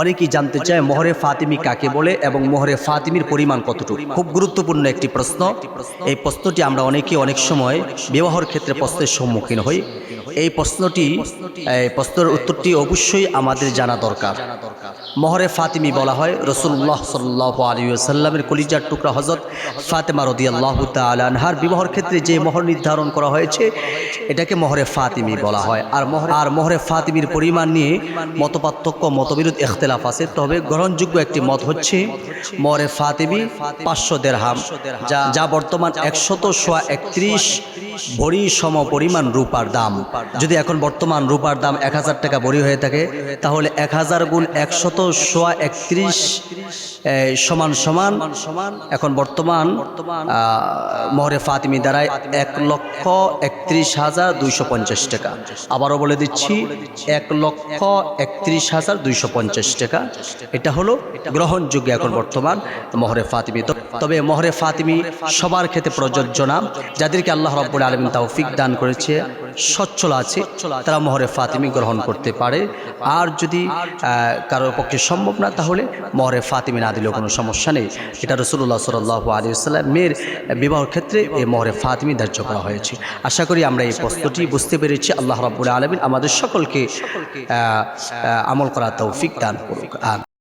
অনেকেই জানতে চায় মোহরে ফাতিমি কাকে বলে এবং মোহরে ফাতিমির পরিমাণ কতটুকু। খুব গুরুত্বপূর্ণ একটি প্রশ্ন। এই প্রশ্নটি আমরা অনেকে অনেক সময় বিবাহর ক্ষেত্রে প্রশ্নের সম্মুখীন হই। এই প্রশ্নটি প্রশ্নের উত্তরটি অবশ্যই আমাদের জানা দরকার। মোহরে ফাতিমি বলা হয় রসুল্লাহ সাল্লাহ আলিয়াল্লামের কলিজার টুকরা হজরত ফাতেমা রদি আল্লাহ আনহার বিবাহর ক্ষেত্রে যে মোহর নির্ধারণ করা হয়েছে, এটাকে মোহরে ফাতিমি বলা হয়। আর মোহর, আর মোহরে ফাতিমির পরিমাণ নিয়ে মতপার্থক্য, মতবিরোধ এখতলাফ আছে। তবে গ্রহণযোগ্য একটি মত হচ্ছে, মরে ফাতেবি পাঁচশো দেড়হাম, যা যা বর্তমান একশত সোয়া একত্রিশ ভরি সম পরিমাণ রূপার দাম। যদি এখন বর্তমান রূপার দাম এক হাজার টাকা ভরি হয়ে থাকে, তাহলে এক হাজার গুণ একশত সোয়া একত্রিশ সমান সমান সমান এখন বর্তমান মহরে ফাতিমি দ্বারায় এক লক্ষ একত্রিশ হাজার দুইশো পঞ্চাশ টাকা। আবারও বলে দিচ্ছি, এক লক্ষ একত্রিশ হাজার দুইশো পঞ্চাশ টাকা। এটা হলো গ্রহণযোগ্য এখন বর্তমান মহরে ফাতিমি। তবে মহরে ফাতিমি সবার ক্ষেত্রে প্রযোজ্য না যাদেরকে আল্লাহ রব্বুল আলমিন তৌফিক দান করেছে, সচ্ছল আছে, তারা মহরে ফাতিমি গ্রহণ করতে পারে। আর যদি কারোর পক্ষে সম্ভব না, তাহলে মহরে ফাতিমি না দিলেও কোনো সমস্যা নেই। এটা রসুল্লাহ সাল্লাহ আলী সাল্লাম মেয়ের বিবাহের ক্ষেত্রে এই মহরে ফাতিমি ধার্য করা হয়েছে। আশা করি আমরা এই প্রশ্নটি বুঝতে পেরেছি। আল্লাহ রব্বুল আলমিন আমাদের সকলকে আমল করা তৌফিক দান করুক।